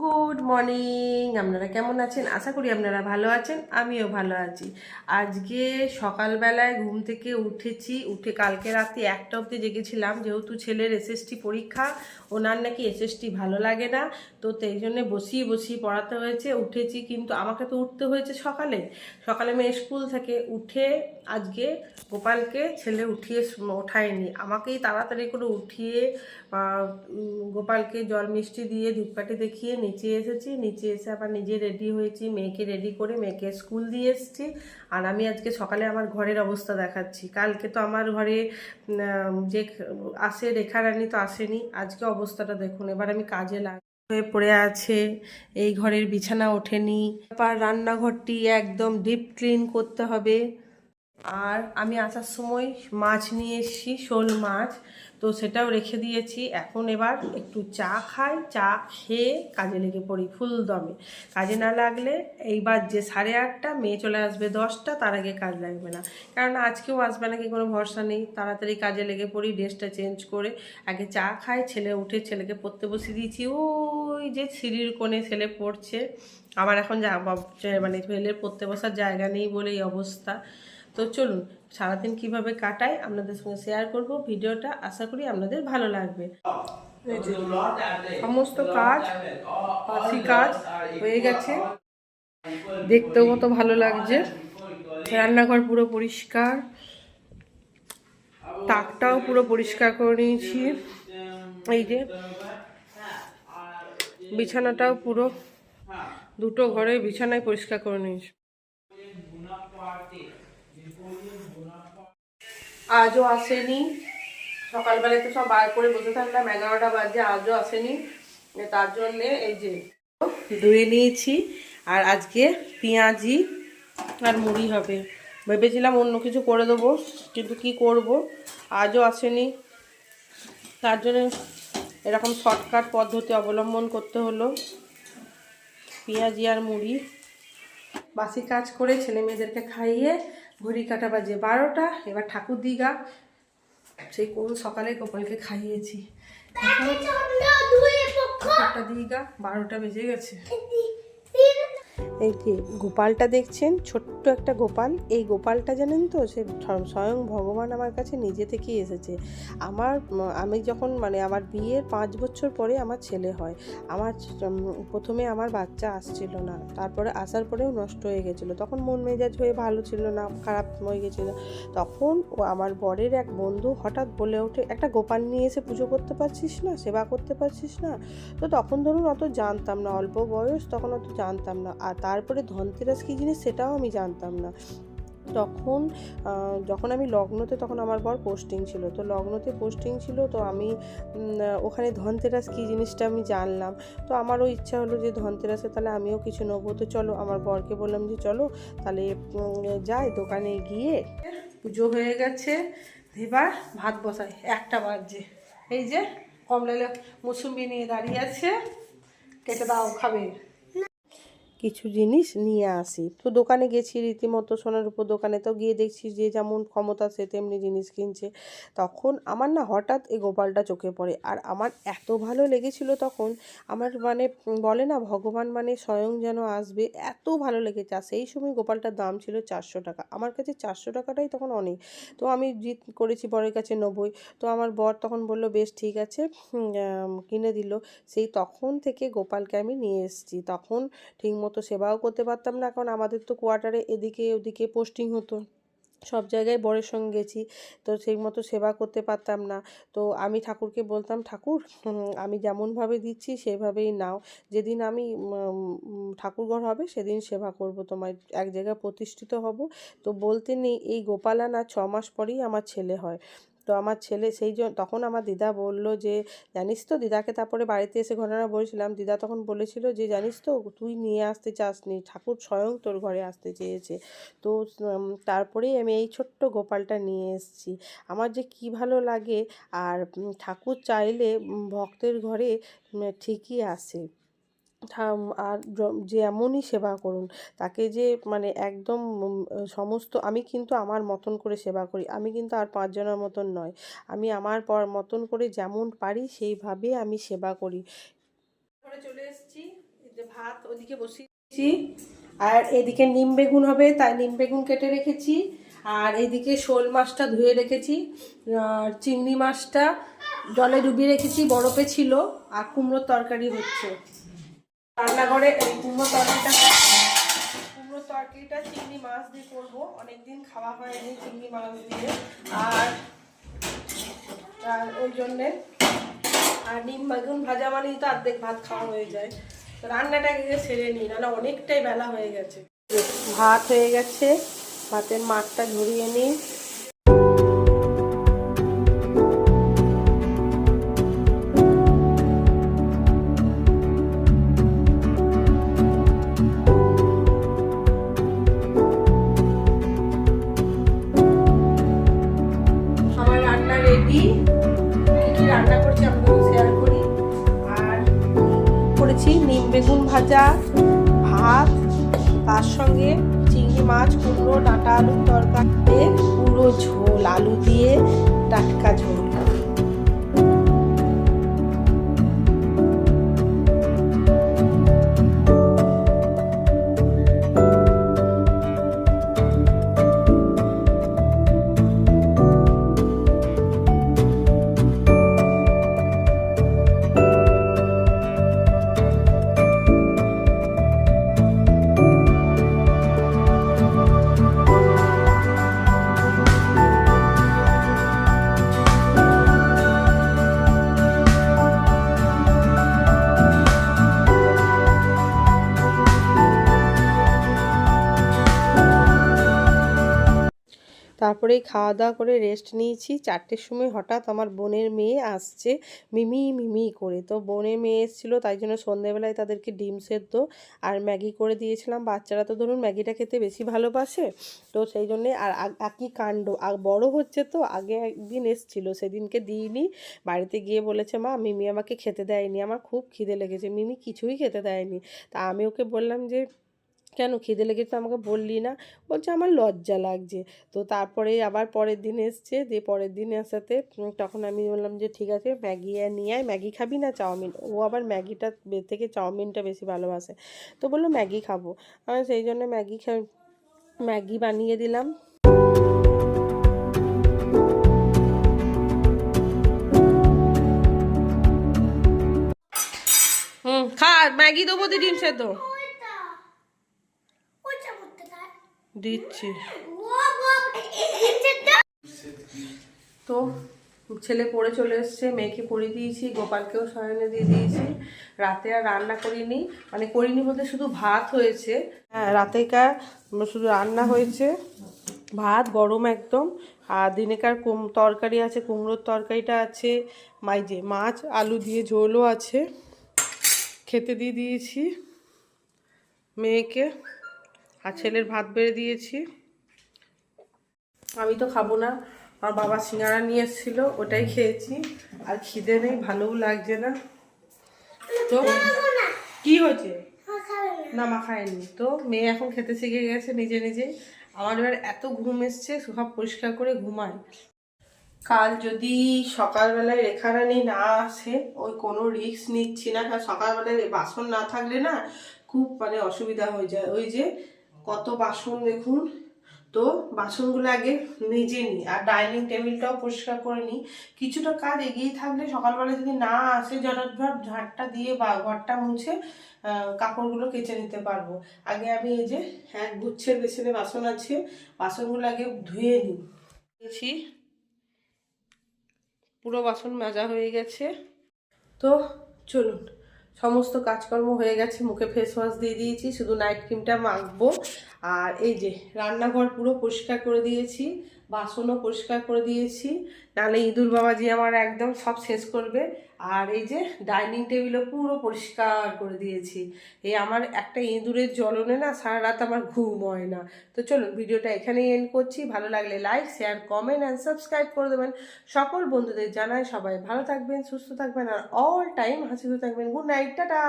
고 good morning. আপনারা কেমন আছেন? আশা করি আপনারা ভালো আছেন, আমিও ভালো আছি। আজকে সকালবেলায় ঘুম থেকে উঠেছি, উঠে কালকে রাতে একটা অব্দি জেগেছিলাম, যেহেতু ছেলের এসএসটি পরীক্ষা, ওনার নাকি এসএসটি ভালো লাগে না, তো সেই জন্যে বসিয়ে বসিয়ে পড়াতে হয়েছে, উঠেছি। কিন্তু আমাকে তো উঠতে হয়েছে সকালে। সকালে মেয়ে স্কুল থেকে উঠে আজকে গোপালকে ছেলে উঠিয়ে ওঠায়নি। আমাকেই তাড়াতাড়ি করে উঠিয়ে গোপালকে জল মিষ্টি দিয়ে ধূপকাঠি দেখিয়ে, নিচে এসেছি, নিচে এসে আবার নিজে রেডি হয়েছি, মেয়েকে রেডি করে মেয়েকে স্কুল দিয়ে এসেছি। আর আমি আজকে সকালে আমার ঘরের অবস্থা দেখাচ্ছি। কালকে তো আমার ঘরে যে আসে রেখা রানী তো আসেনি। আজকে অবস্থাটা দেখুন। এবার আমি কাজে লাগ হয়ে পড়ে আছে। এই ঘরের বিছানা ওঠেনি। তারপর রান্নাঘরটি একদম ডিপ ক্লিন করতে হবে। আর আমি আসার সময় মাছ নিয়ে এসেছি, শোল মাছ। তো সেটাও রেখে দিয়েছি। এখন এবার একটু চা খাই, চা খেয়ে কাজে লেগে পড়ি ফুল দমে। কাজে না লাগলে এইবার যে সাড়ে আটটা, মেয়ে চলে আসবে দশটা, তার আগে কাজ লাগবে না। কারণ আজকেও আসবে নাকি কোনো ভরসা নেই। তাড়াতাড়ি কাজে লেগে পড়ি, ড্রেসটা চেঞ্জ করে আগে চা খাই, ছেলে উঠে ছেলেকে পড়তে বসিয়ে দিয়েছি। ওই যে সিঁড়ির কোণে ছেলে পড়ছে। আমার এখন যা মানে ছেলের পড়তে বসার জায়গা নেই বলে এই অবস্থা। তো চলুন, সারাদিন কীভাবে কাটাই আপনাদের সঙ্গে শেয়ার করব, ভিডিওটা আশা করি আপনাদের ভালো লাগবে। সমস্ত কাজ বাসি কাজ হয়ে গেছে। দেখতেও মতো ভালো লাগছে। রান্নাঘর পুরো পরিষ্কার। তাকটাও পুরো পরিষ্কার করে নিয়েছি। এই যে, বিছানাটাও পুরো দুটো ঘরে বিছানায় পরিষ্কার করে নিয়েছি। আজও আসেনি। সকালবেলায় তো সব বার করে বসে থাকলাম, এগারোটা বাজে, আজও আসেনি। তার জন্যে এই যে ধুয়ে নিয়েছি, আর আজকে পেঁয়াজি আর মুড়ি হবে। ভেবেছিলাম অন্য কিছু করে দেবো, কিন্তু কি করব? আজও আসেনি। তার জন্য এরকম শর্টকাট পদ্ধতি অবলম্বন করতে হলো। পেঁয়াজি আর মুড়ি। বাসি কাজ করে ছেলে মেয়েদেরকে খাইয়ে ঘড়ি কাটা বাজে বারোটা এবার ঠাকুর দিঘা। সেই কোন সকালে গোপালকে খাইয়েছি। এখন ঠাকুরটা দিঘা বারোটা বেজে গেছে। এই যে গোপালটা দেখছেন? ছোট্ট একটা গোপাল। এই গোপালটা জানেন তো, সে স্বয়ং ভগবান আমার কাছে নিজে থেকেই এসেছে। আমার, আমি যখন মানে আমার বিয়ের পাঁচ বছর পরে আমার ছেলে হয়, আমার প্রথমে আমার বাচ্চা আসছিল না, তারপরে আসার পরেও নষ্ট হয়ে গেছিল। তখন মন মেজাজ হয়ে ভালো ছিল না, খারাপ হয়ে গেছিল। তখন ও আমার বরের এক বন্ধু হঠাৎ বলে ওঠে, একটা গোপাল নিয়ে এসে পুজো করতে পারছিস না? সেবা করতে পারছিস না? তো তখন ধরুন অত জানতাম না, অল্প বয়স তখন অত জানতাম না। আর তারপরে ধনতেরাস কী জিনিস সেটাও আমি জানতাম না। তখন যখন আমি লগ্নতে তখন আমার বর পোস্টিং ছিল। তো লগ্নতে পোস্টিং ছিল তো আমি ওখানে ধনতেরাস কী জিনিসটা আমি জানলাম। তো আমারও ইচ্ছা হলো যে ধনতেরাসে তাহলে আমিও কিছু নেব। তো চলো, আমার বরকে বললাম যে চলো, তাহলে যাই দোকানে গিয়ে পুজো হয়ে গেছে। এবার ভাত বসাই। একটা বাজছে। এই যে কমলালে মুসুম্বি নিয়ে দাঁড়িয়ে আছে। কেটে দাও, খাবে। কিছু জিনিস নিয়ে আসি। তো দোকানে গেছি রীতিমতো সোনার উপর দোকানে তো গিয়ে দেখছি যে যেমন ক্ষমতা সে তেমনি জিনিস কিনছে। তখন আমার না হঠাৎ এই গোপালটা চোখে পড়ে আর আমার এত ভালো লেগেছিল তখন। আমার মানে বলে না ভগবান মানে স্বয়ং যেন আসবে, এত ভালো লেগেছে। আর সেই সময় গোপালটার দাম ছিল চারশো টাকা। আমার কাছে চারশো টাকাটাই তখন অনেক। তো আমি জিত করেছি বরের কাছে নব্বই। তো আমার বর তখন বলল, বেশ ঠিক আছে কিনে দিল। সেই তখন থেকে গোপালকে আমি নিয়ে এসেছি। তখন ঠিকমতো সেবাও করতে পারতাম না, কারণ আমাদের তো কোয়ার্টারে এদিকে ওদিকে পোস্টিং হতো। সব জায়গায় বরের সঙ্গে গেছি, তো সেই মতো সেবা করতে পারতাম না। তো আমি ঠাকুরকে বলতাম, ঠাকুর আমি যেমনভাবে দিচ্ছি সেভাবেই নাও। যেদিন আমি ঠাকুর ঘর হবে সেদিন সেবা করব তোমার এক জায়গায় প্রতিষ্ঠিত হব। তো বলতে নেই, এই গোপালান আর ছ মাস পরেই আমার ছেলে হয়। তো আমার ছেলে সেই জন্য তখন আমার দিদা বলল যে, জানিস তো দিদাকে তারপরে বাড়িতে এসে ঘটনা বলেছিলাম। দিদা তখন বলেছিল যে, জানিস তো তুই নিয়ে আসতে চাসনি, ঠাকুর স্বয়ং তোর ঘরে আসতে চেয়েছে। তো তারপরেই আমি এই ছোট্ট গোপালটা নিয়ে এসেছি। আমার যে কি ভালো লাগে, আর ঠাকুর চাইলে ভক্তের ঘরে ঠিকই আসে। আর যেমনই সেবা করুন। তাকে যে মানে একদম সমস্ত, আমি কিন্তু আমার মতন করে সেবা করি। আমি কিন্তু আর পাঁচজনের মতন নয়। আমি আমার পর, মতন করে যেমন পারি, সেইভাবে আমি সেবা করি। চলে এসেছি ভাত ওদিকে বসিয়েছি, আর এদিকে নিম বেগুন হবে, তাই নিম বেগুন কেটে রেখেছি। আর এদিকে শোল মাছটা ধুয়ে রেখেছি, আর চিংড়ি মাছটা জলে ডুবিয়ে রেখেছি, বরফে ছিল, আর কুমড়োর তরকারি হচ্ছে। রান্নাঘরে এই কুমড়ো তরকারিটা কুমড়ো তরকারিটা চিংড়ি মাছ দিয়ে করব। অনেকদিন খাওয়া হয়নি চিংড়ি মাছ দিয়ে। আর আর ওই জন্যে, আর ডিম বেগুন ভাজা মানেই তো অর্ধেক ভাত খাওয়া হয়ে যায়। তো রান্নাটা গিয়ে সেরে নিই, নাহলে অনেকটাই বেলা হয়ে গেছে। ভাত হয়ে গেছে, ভাতের মাঠটা ঝরিয়ে নিই। ভাজা ভাত, তার সঙ্গে চিংড়ি মাছ, কুমড়ো, ডাঁটা, আলুর তরকারি পুরো ঝোল, আলু দিয়ে টাটকা ঝোল। তারপরে খাওয়া দাওয়া করে রেস্ট নিয়েছি। চারটের সময় হঠাৎ আমার বোনের মেয়ে আসছে। মিমি মিমি করে। তো বোনের মেয়ে এসেছিল, তাই জন্য সন্ধেবেলায় তাদেরকে ডিম সেদ্ধ আর ম্যাগি করে দিয়েছিলাম। বাচ্চারা তো ধরুন ম্যাগিটা খেতে বেশি ভালোবাসে। তো সেই জন্যে আর একই কাণ্ড। আর বড় হচ্ছে তো, আগে একদিন এসছিল, সেদিনকে দিইনি। বাড়িতে গিয়ে বলেছে, মা, মিমি আমাকে খেতে দেয়নি। আমার খুব খিদে লেগেছে। মিমি কিছুই খেতে দেয়নি। তা আমি ওকে বললাম যে কেন খিদে লেগেছে আমাকে বললি না? বলছে, আমার লজ্জা লাগছে। তো তারপরে আবার পরের দিন এসছে, দিয়ে পরের দিন আসাতে তখন আমি বললাম যে, ঠিক আছে, ম্যাগি নিয়ে আয়। ম্যাগি খাবি না চাউমিন? ও আবার ম্যাগিটা থেকে চাউমিনটা বেশি ভালোবাসে। তো বলল, ম্যাগি খাব। আমি সেই জন্য ম্যাগি খা, ম্যাগি বানিয়ে দিলাম। হুম, খা, ম্যাগি দেবো ডিম সেদ্ধ। দিচ্ছি। তো ছেলে পড়ে চলে এসছে, মেয়েকে পড়িয়ে দিয়েছি, গোপালকেও শয়নে দিয়ে দিয়েছি। রাতে আর রান্না করিনি মানে করিনি বলতে শুধু ভাত হয়েছে। হ্যাঁ রাতেকার শুধু রান্না হয়েছে। ভাত গরম একদম, আর দিনেকার কুম তরকারি আছে, কুমড়োর তরকারিটা আছে মাই যে মাছ, আলু দিয়ে ঝোলও আছে। খেতে দিয়ে দিয়েছি মেয়েকে। আর ছেলের ভাত বেড়ে দিয়েছি। আমি তো খাব না। আমার বাবা সিঙ্গারা নিয়ে এসেছিল, ওটাই খেয়েছি। আর খিদে নেই, ভালোও লাগছে না। তো কি হয়েছে? না, মা খায়নি। তো মেয়ে এখন খেতে শিখে গেছে নিজে নিজেই আমার এবার এত ঘুম এসছে, সব পরিষ্কার করে ঘুমায় কাল যদি সকালবেলায় রেখারানি না আসে, ওই কোনো রিস্ক নিচ্ছি না। কারণ সকালবেলায় বাসন না থাকলে না খুব মানে অসুবিধা হয়ে যায়। ওই যে কত বাসন দেখুন। তো বাসনগুলো আগে নিজে নিই আর ডাইনিং টেবিলটাও পরিষ্কার করে নিই কিছুটা কাজ এগিয়ে থাকলে সকালবেলা যদি না আসে জটাধর ঝাড়টা দিয়ে বা ঘরটা মুছে কাপড়গুলো কেচে নিতে পারব। আগে আমি এই যে এক গুচ্ছের বেসিনে বাসন আছে, বাসনগুলো আগে ধুয়ে নিই পুরো বাসন মাজা হয়ে গেছে। তো চলুন। সমস্ত কাজকর্ম হয়ে গেছে, মুখে ফেস ওয়াশ দিয়ে দিয়েছি, শুধু নাইট ক্রিমটা মাখবো। আর এই যে, রান্নাঘর পুরো পরিষ্কার করে দিয়েছি। বাসনও পরিষ্কার করে দিয়েছি। নাহলে ইঁদুর বাবাজি আমার একদম সব শেষ করবে। আর এই যে ডাইনিং টেবিলও পুরো পরিষ্কার করে দিয়েছি। এই আমার একটা ইঁদুরের জ্বলনে না সারা রাত আমার ঘুম হয় না। তো চলুন ভিডিওটা এখানেই এন্ড করছি। ভালো লাগলে like share comment and subscribe করে দেবেন। সকল বন্ধুদের জানাই সবাই ভালো থাকবেন, সুস্থ থাকবেন আর অল টাইম হাসিতে থাকবেন। Good night tata!